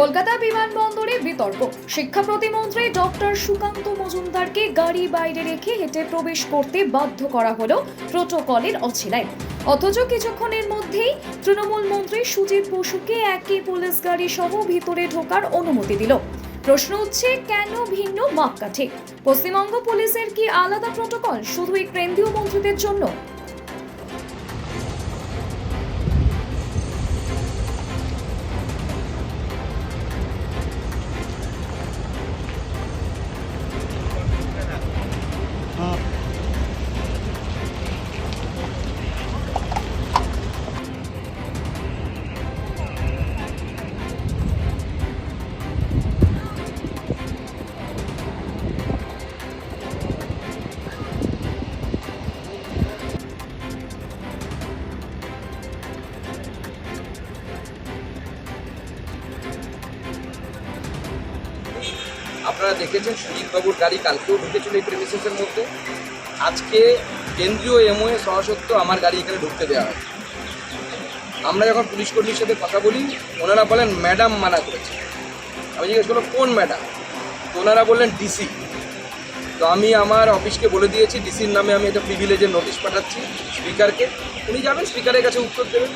কলকাতা বিমানবন্দরে বিতর্ক। শিক্ষা প্রতিমন্ত্রী ডক্টর সুকান্ত মজুমদারকে গাড়ি বাইরে রেখে হেঁটে প্রবেশ করতে বাধ্য করা হলো প্রোটোকলের অছিলায়। অথচ কিছুক্ষণের মধ্যেই তৃণমূল মন্ত্রী সুজিত বসুকে একই পুলিশ গাড়ি সহ ভিতরে ঢোকার অনুমতি দিল। প্রশ্ন উঠছে, কেন ভিন্ন মাপকাঠি? পশ্চিমবঙ্গ পুলিশের কি আলাদা প্রোটোকল? শুধুই কেন্দ্রীয় মন্ত্রীদের জন্য? আপনারা দেখেছেন সুজিত বাবুর গাড়ি কালকেও ঢুকেছিল এই প্রেমিসেসের মধ্যে। আজকে কেন্দ্রীয় এমওএ সহসত্ব আমার গাড়ি এখানে ঢুকতে দেওয়া হয়। আমরা যখন পুলিশ কর্মীর সাথে কথা বলি, ওনারা বলেন ম্যাডাম মানা করেছে। আমি জিজ্ঞেস করলাম, কোন ম্যাডাম তো ওনারা বললেন ডিসি তো আমি আমার অফিসকে বলে দিয়েছি ডিসির নামে আমি একটা প্রিভিলেজের নোটিশ পাঠাচ্ছি স্পিকারকে। উনি যাবেন, স্পিকারের কাছে উত্তর দেবেন।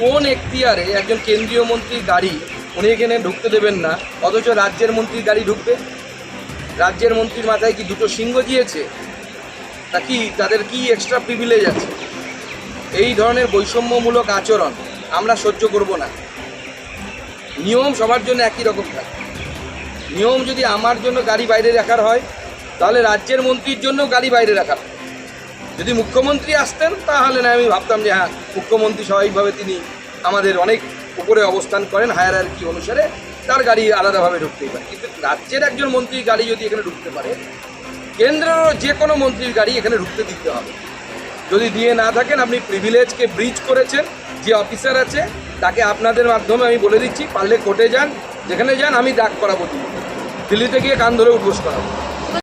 কোন এখতিয়ারে একজন কেন্দ্রীয় মন্ত্রীর গাড়ি উনি এখানে ঢুকতে দেবেন না, অথচ রাজ্যের মন্ত্রীর গাড়ি ঢুকবে? রাজ্যের মন্ত্রীর মাথায় কি দুটো সিংহ দিয়েছে? তা কি তাদের কি এক্সট্রা প্রিভিলেজ আছে? এই ধরনের বৈষম্যমূলক আচরণ আমরা সহ্য করব না। নিয়ম সবার জন্য একই রকম থাকে। নিয়ম যদি আমার জন্য গাড়ি বাইরে রাখার হয়, তাহলে রাজ্যের মন্ত্রীর জন্য গাড়ি বাইরে রাখা হয়। যদি মুখ্যমন্ত্রী আসতেন, তাহলে না, আমি ভাবতাম যে হ্যাঁ মুখ্যমন্ত্রী স্বাভাবিকভাবে তিনি আমাদের অনেক উপরে অবস্থান করেন হায়ার কি অনুসারে তার গাড়ি আলাদাভাবে ঢুকতেই পারে। কিন্তু রাজ্যের একজন মন্ত্রীর গাড়ি যদি এখানে ঢুকতে পারে, কেন্দ্রেরও যে কোনো মন্ত্রীর গাড়ি এখানে ঢুকতে দিতে হবে। যদি দিয়ে না থাকেন, আপনি প্রিভিলেজকে ব্রিজ করেছেন, যে অফিসার আছে, তাকে আপনাদের মাধ্যমে আমি বলে দিচ্ছি, পারলে কোর্টে যান, যেখানে যান, আমি ডাক করাবো দিল্লি। দিল্লিতে গিয়ে কান ধরে উঠবোস করাবো।